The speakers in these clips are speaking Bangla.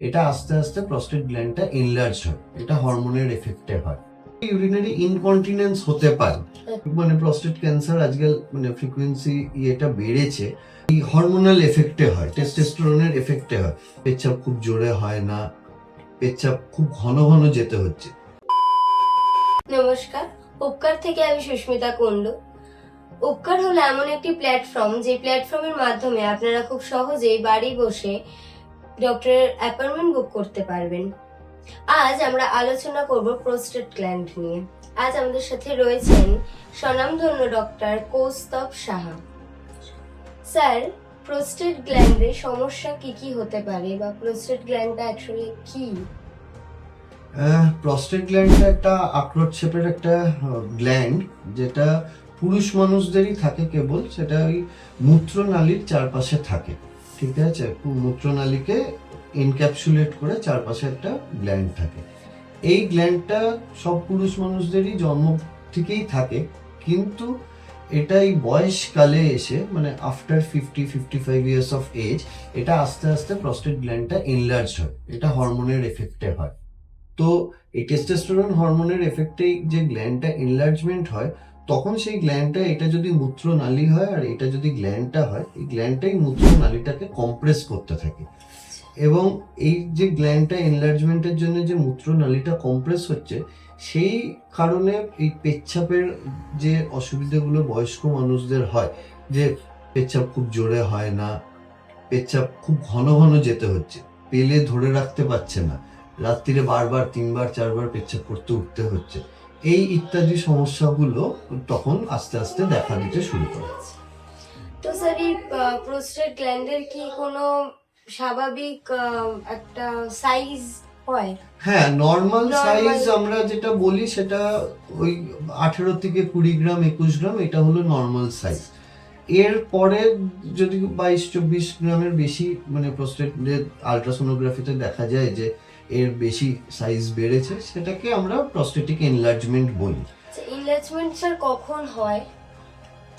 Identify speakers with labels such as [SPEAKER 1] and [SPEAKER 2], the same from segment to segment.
[SPEAKER 1] এটা আস্তে আস্তে প্রস্টেট গ্ল্যান্ডটা এনলার্জ হয়। এটা হরমোনের এফেক্টে হয়। ইউরিনারি ইনকন্টিনেন্স হতে পারে। মানে প্রস্টেট ক্যান্সার আজকাল মানে ফ্রিকোয়েন্সি ইয়েটা বেড়েছে। এই হরমোনাল এফেক্টে হয় টেস্টোস্টেরনের এফেক্টে হয়। পেচ্ছাপ খুব জোরে হয় না পেচ্ছাপ খুব ঘন ঘন যেতে হচ্ছে।
[SPEAKER 2] নমস্কার, উপকার থেকে আমি সুস্মিতা কুণ্ডু। উপকার হলো এমন একটি প্ল্যাটফর্ম যে প্ল্যাটফর্মের মাধ্যমে আপনারা খুব সহজেই বাড়ি বসে ডক্টরের অ্যাপয়েন্টমেন্ট বুক করতে পারবেন। আজ আমরা আলোচনা করব প্রোস্টেট গ্ল্যান্ড নিয়ে। আজ আমাদের সাথে রয়েছেন স্বনামধন্য doctor Kaustav Saha. Sir, prostate গ্ল্যান্ডের সমস্যা কি কি হতে পারে বা প্রোস্টেট গ্ল্যান্ডটা অ্যাকচুয়ালি কি?
[SPEAKER 1] প্রস্টেট গ্ল্যান্ডটা একটা আখরোট শেপের একটা গ্ল্যান্ড যেটা পুরুষ মানুষদেরই থাকে কেবল সেটা ওই মূত্রনালীর চারপাশে থাকে। ঠিক আছে? মূত্রনালীকে এনক্যাপসুলেট করে চারপাশে একটা গ্ল্যান্ড থাকে। এই গ্ল্যান্ডটা সব পুরুষ মানুষদেরই জন্ম থেকেই থাকে, কিন্তু এটা এই বয়সকালে এসে মানে after fifty fifty five years of age এটা আস্তে আস্তে প্রস্টেট গ্ল্যান্ডটা এনলার্জ হয়। এটা হরমোনের এফেক্টে হয়। তো এই টেস্টোস্টেরন হরমোনের এফেক্টে যে গ্ল্যান্ডটা এনলার্জমেন্ট হয় তখন সেই গ্ল্যান্ডটা এটা যদি মূত্রনালী হয় আর এটা যদি গ্ল্যান্ডটা হয়, এই গ্ল্যান্ডটাই মূত্রনালীটাকে কম্প্রেস করতে থাকে। এবং এই যে গ্ল্যান্ডটা এনলার্জমেন্টের জন্য যে মূত্রনালীটা কম্প্রেস হচ্ছে, সেই কারণে এই পেচ্ছাপের যে অসুবিধাগুলো বয়স্ক মানুষদের হয়, যে পেচ্ছাপ খুব জোরে হয় না, পেচ্ছাপ খুব ঘন ঘন যেতে হচ্ছে, পেলে ধরে রাখতে পারছে না, রাত্রিরে বারবার, তিনবার, চারবার পেচ্ছাপ করতে উঠতে হচ্ছে। এই ইত্যাদি সমস্যাগুলো তখন আস্তে আস্তে দেখা দিতে শুরু করে।
[SPEAKER 2] তো স্যার এই প্রোস্টেট গ্ল্যান্ডের কি কোনো স্বাভাবিক একটা সাইজ হয়?
[SPEAKER 1] হ্যাঁ নর্মাল সাইজ আমরা যেটা বলি সেটা ওই আঠেরো থেকে কুড়ি গ্রাম একুশ গ্রাম এটা হলো নর্মাল সাইজ। এর পরে যদি বাইশ চব্বিশ গ্রামের বেশি মানে প্রস্টেট আলট্রাসোনোগ্রাফিতে দেখা যায় যে এর বেশি সাইজ বেড়েছে সেটাকে আমরা প্রস্টেটিক এনলার্জমেন্ট বলি।
[SPEAKER 2] ইনভেস্টমেন্ট স্যার কখন হয়?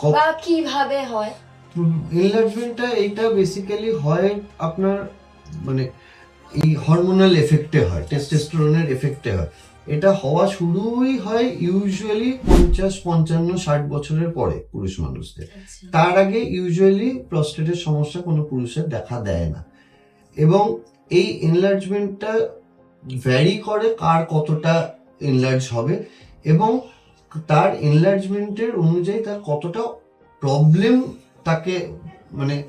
[SPEAKER 2] বা কীভাবে হয়?
[SPEAKER 1] এনলার্জমেন্টটা এইটা বেসিক্যালি হয় আপনার মানে এই হরমোনাল এফেক্টে হয় টেস্টোস্টেরনের এফেক্টে হয়। এটা হওয়া শুরুই হয় ইউজুয়ালি পঞ্চাশ পঞ্চান্ন ষাট বছরের পরে পুরুষ মানুষদের। তার আগে ইউজুয়ালি প্রস্টেটের সমস্যা কোনো পুরুষের দেখা দেয় না। এবং এই এনলার্জমেন্টটা ভ্যারি করে কার কতটা এনলার্জ হবে এবং তার এনলার্জমেন্টের অনুযায়ী তার কতটা প্রবলেম তাকে মানে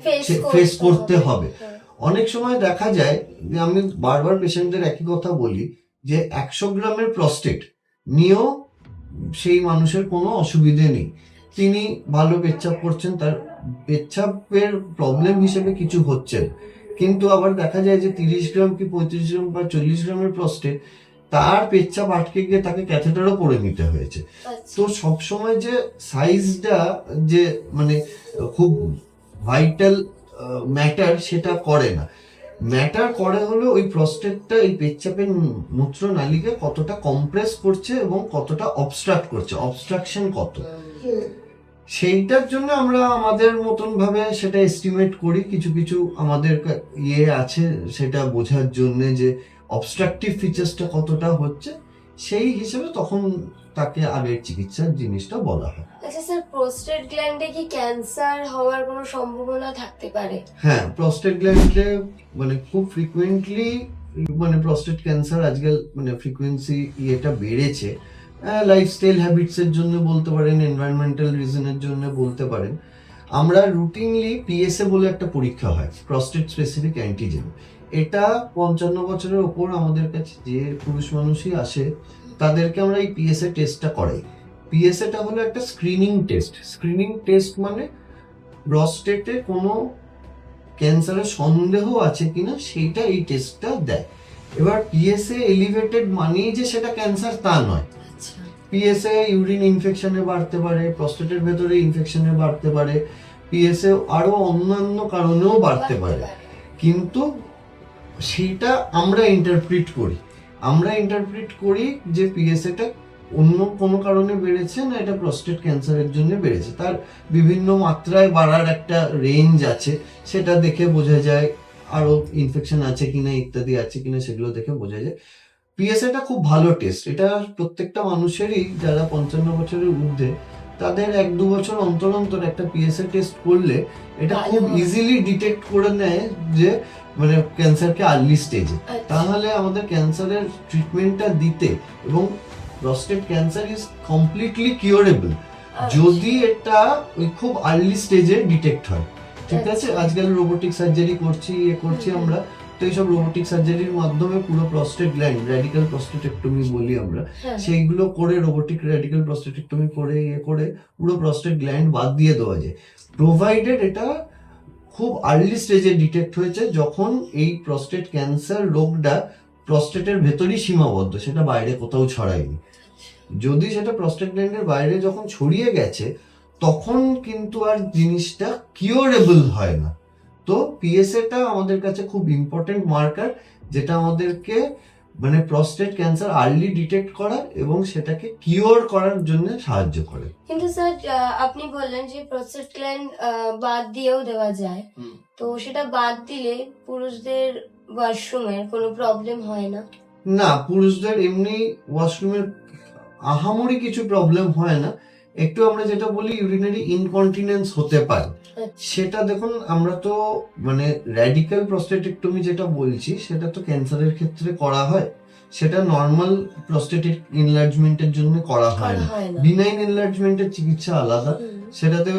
[SPEAKER 1] ফেস করতে হবে। অনেক সময় দেখা যায় যে আমি বারবার পেশেন্টদের একই কথা বলি যে একশো গ্রামের প্রস্টেট নিয়েও সেই মানুষের কোনো অসুবিধে নেই তিনি ভালো পেচ্ছাপ করছেন তার পেচ্ছাপের প্রবলেম হিসেবে কিছু হচ্ছে। কিন্তু আবার দেখা যায় যে তিরিশ গ্রাম কি পঁয়ত্রিশ গ্রাম বা চল্লিশ গ্রামের প্রস্টেট তার পেচ্ছাপ আটকে গিয়ে তাকে ক্যাথেটারও করে নিতে হয়েছে।
[SPEAKER 2] আচ্ছা।
[SPEAKER 1] তো সবসময় যে সাইজটা যে মানে খুব ভাইটাল ম্যাটার সেটা করে না। ম্যাটার করে হলো ওই প্রস্টেটটা এই পেচ্ছাপের মূত্র নালীকে কতটা কম্প্রেস করছে এবং কতটা অবস্ট্রাক্ট করছে। অবস্ট্রাকশন কত? সেইটার জন্য আমরা আমাদের মতন ভাবে সেটা এস্টিমেট করি। কিছু কিছু আমাদের ইয়ে আছে সেটা বোঝার জন্য যে অবস্ট্রাকটিভ ফিচার্সটা কতটা হচ্ছে সেই হিসেবে তখন তাকে আগের চিকিৎসার জিনিসটা বলা হয়।
[SPEAKER 2] আচ্ছা স্যার প্রোস্টেট গ্ল্যান্ডে কি ক্যান্সার হওয়ার কোনো সম্ভাবনা থাকতে পারে?
[SPEAKER 1] হ্যাঁ প্রস্টেট গ্ল্যান্ডে মানে খুব ফ্রিকুয়েন্টলি মানে প্রস্টেট ক্যান্সার আজকাল মানে ফ্রিকোয়েন্সি ইয়েটা বেড়েছে। লাইফস্টাইল হ্যাবিটস এর জন্য বলতে পারেন এনভায়রনমেন্টাল রিজনের জন্য বলতে পারেন। আমরা রুটিনলি পিএসএ বলে একটা পরীক্ষা হয় প্রস্টেট স্পেসিফিক অ্যান্টিজেন এটা পঞ্চান্ন বছরের ওপর আমাদের কাছে যে পুরুষ মানুষই আসে, তাদেরকে আমরা এই পিএসএ টেস্টটা করাই। পিএসএটা হলো একটা স্ক্রিনিং টেস্ট স্ক্রিনিং টেস্ট মানে প্রস্টেটে কোনো ক্যান্সারের সন্দেহ আছে কিনা সেইটা এই টেস্টটা দেয়। এবার পিএসএ এলিভেটেড মানেই যে সেটা ক্যান্সার তা নয়। পিএসএ ইউরিন ইনফেকশনে বাড়তে পারে প্রস্টেটের ভেতরে ইনফেকশনে বাড়তে পারে পিএসএ আরও অন্যান্য কারণেও বাড়তে পারে। কিন্তু সেটা আমরা ইন্টারপ্রিট করি। আমরা ইন্টারপ্রিট করি যে পিএসএটা অন্য কোনো কারণে বেড়েছে না এটা প্রস্টেট ক্যান্সারের জন্য বেড়েছে। তার বিভিন্ন মাত্রায় বাড়ার একটা রেঞ্জ আছে সেটা দেখে বোঝা যায় আরও ইনফেকশন আছে কিনা ইত্যাদি আছে কিনা সেগুলো দেখে বোঝা যায়। পিএসএটা খুব ভালো টেস্ট এটা প্রত্যেকটা মানুষেরই যারা পঞ্চান্ন বছরের ঊর্ধ্বে তাদের এক দু বছর অন্তর অন্তর একটা পিএসএ টেস্ট করলে এটা খুব ইজিলি ডিটেক্ট করে নেয় যে মানে ক্যান্সারকে আর্লি স্টেজে
[SPEAKER 2] আচ্ছা।
[SPEAKER 1] তাহলে আমাদের ক্যান্সারের ট্রিটমেন্টটা দিতে এবং prostate cancer is completely curable যদি এটা ওই খুব আর্লি স্টেজে ডিটেক্ট হয়। ঠিক আছে? আজকাল রোবোটিক সার্জারি করছি এ করছি আমরা। তো এইসব রোবোটিক সার্জারির মাধ্যমে পুরো প্রস্টেট গ্ল্যান্ড র্যাডিক্যাল প্রস্টেটেক্টমি বলি আমরা
[SPEAKER 2] হ্যাঁ।
[SPEAKER 1] সেইগুলো করে রোবোটিক র্যাডিক্যাল প্রস্টেটেক্টমি করে ইয়ে করে পুরো প্রস্টেট গ্ল্যান্ড বাদ দিয়ে দেওয়া যায়। প্রোভাইডেড এটা খুব আর্লি স্টেজে ডিটেক্ট হয়েছে যখন এই প্রস্টেট ক্যান্সার রোগটা প্রস্টেটের ভেতরই সীমাবদ্ধ সেটা বাইরে কোথাও ছড়ায়নি। যদি সেটা প্রস্টেট গ্ল্যান্ডের বাইরে যখন ছড়িয়ে গেছে তখন কিন্তু আর জিনিসটা কিওরেবল হয় না। তো পিএসএটা আমাদের কাছে খুব ইম্পর্টেন্ট মার্কার যেটা আমাদেরকে মানে প্রস্টেট ক্যান্সার আর্লি ডিটেক্ট করা এবং সেটাকে কিওর করার জন্য সাহায্য করে।
[SPEAKER 2] কিন্তু স্যার আপনি বললেন যে প্রস্টেট গ্ল্যান্ড বাদ দিয়েও দেওয়া যায়। তো সেটা বাদ দিলে পুরুষদের ওয়াশরুমের কোনো প্রবলেম হয় না?
[SPEAKER 1] না পুরুষদের এমনি ওয়াশরুমের আহামরি কিছু প্রবলেম হয় না। একটু আমরা যেটা বলি ইউরিনারি ইনকন্টিনেন্স হতে পারে।
[SPEAKER 2] আচ্ছা।
[SPEAKER 1] সেটা দেখুন আমরা তো মানে র্যাডিক্যাল প্রস্টেটেক্টমি যেটা বলছি সেটা তো ক্যান্সারের ক্ষেত্রে করা হয়। সেটা নর্মাল প্রস্টেটিক এনলার্জমেন্টের জন্য করা হয় না। বিনাইন এনলার্জমেন্টের চিকিৎসা আলাদা। সেটাতে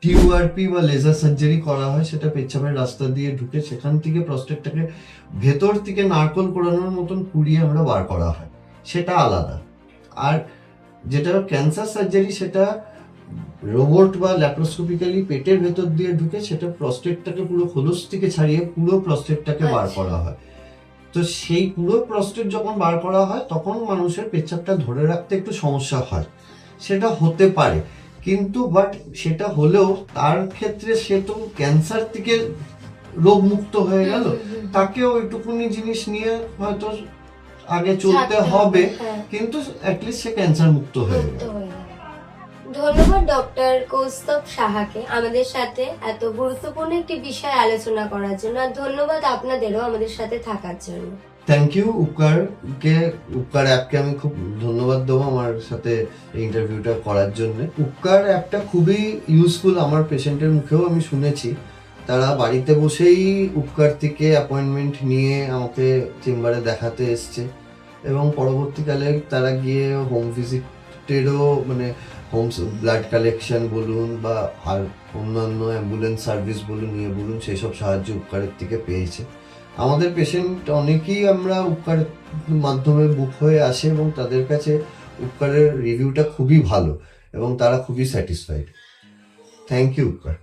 [SPEAKER 1] টিউআরপি বা লেজার সার্জারি করা হয় সেটা পেচ্ছাপের রাস্তা দিয়ে ঢুকে সেখান থেকে প্রস্টেটটাকে ভেতর থেকে নারকল কোড়ানোর মতন কুড়িয়ে আমরা বার করা হয়। সেটা আলাদা। আর যেটা ক্যান্সার সার্জারি সেটা রোবট বা ল্যাপ্রোস্কোপিক্যালি পেটের ভেতর দিয়ে ঢুকে সেটা প্রস্টেটটাকে পুরো খোলস থেকে ছাড়িয়ে পুরো প্রস্টেটটাকে বার
[SPEAKER 2] আচ্ছা।
[SPEAKER 1] করা হয় তো সেই পুরো প্রস্টেট যখন বার করা হয় তখন মানুষের পেচ্ছাপটা ধরে রাখতে একটু সমস্যা হয় সেটা হতে পারে কিন্তু বাট সেটা হলেও তার ক্ষেত্রে সে তো ক্যান্সার থেকে রোগ মুক্ত হয়ে গেল। তাকেও ওইটুকুনি জিনিস নিয়ে হয়তো আগে চলতে হবে
[SPEAKER 2] হ্যাঁ।
[SPEAKER 1] কিন্তু অ্যাটলিস্ট সে ক্যান্সার মুক্ত হয়ে গেল।
[SPEAKER 2] ধন্যবাদ ডক্টর কৌস্তব সাহাকে। আমাদের সাথে এত গুরুত্বপূর্ণ একটি বিষয় আলোচনা করার জন্য আর ধন্যবাদ আপনাদেরও আমাদের সাথে থাকার জন্য।
[SPEAKER 1] থ্যাংক ইউ উপকারকে উপকার অ্যাপকে আমি খুব ধন্যবাদ দেবো আমার সাথে ইন্টারভিউটা করার জন্য। উপকার অ্যাপটা খুবই ইউজফুল আমার পেশেন্টের মুখেও আমি শুনেছি। তারা বাড়িতে বসেই উপকার থেকে অ্যাপয়েন্টমেন্ট নিয়ে আমাকে চেম্বারে দেখাতে এসছে এবং পরবর্তীকালে তারা গিয়ে হোম ভিজিটেরও মানে হোম ব্লাড কালেকশন বলুন বা আর অন্যান্য অ্যাম্বুলেন্স সার্ভিস বলুন ইয়ে বলুন, সেসব সাহায্য উপকারের থেকে পেয়েছে। আমাদের পেশেন্ট অনেকেই আমরা উপকার মাধ্যমে বুক হয়ে আসে এবং তাদের কাছে উপকারের রিভিউটা খুবই ভালো এবং তারা খুবই স্যাটিসফাইড থ্যাংক ইউ উপকার।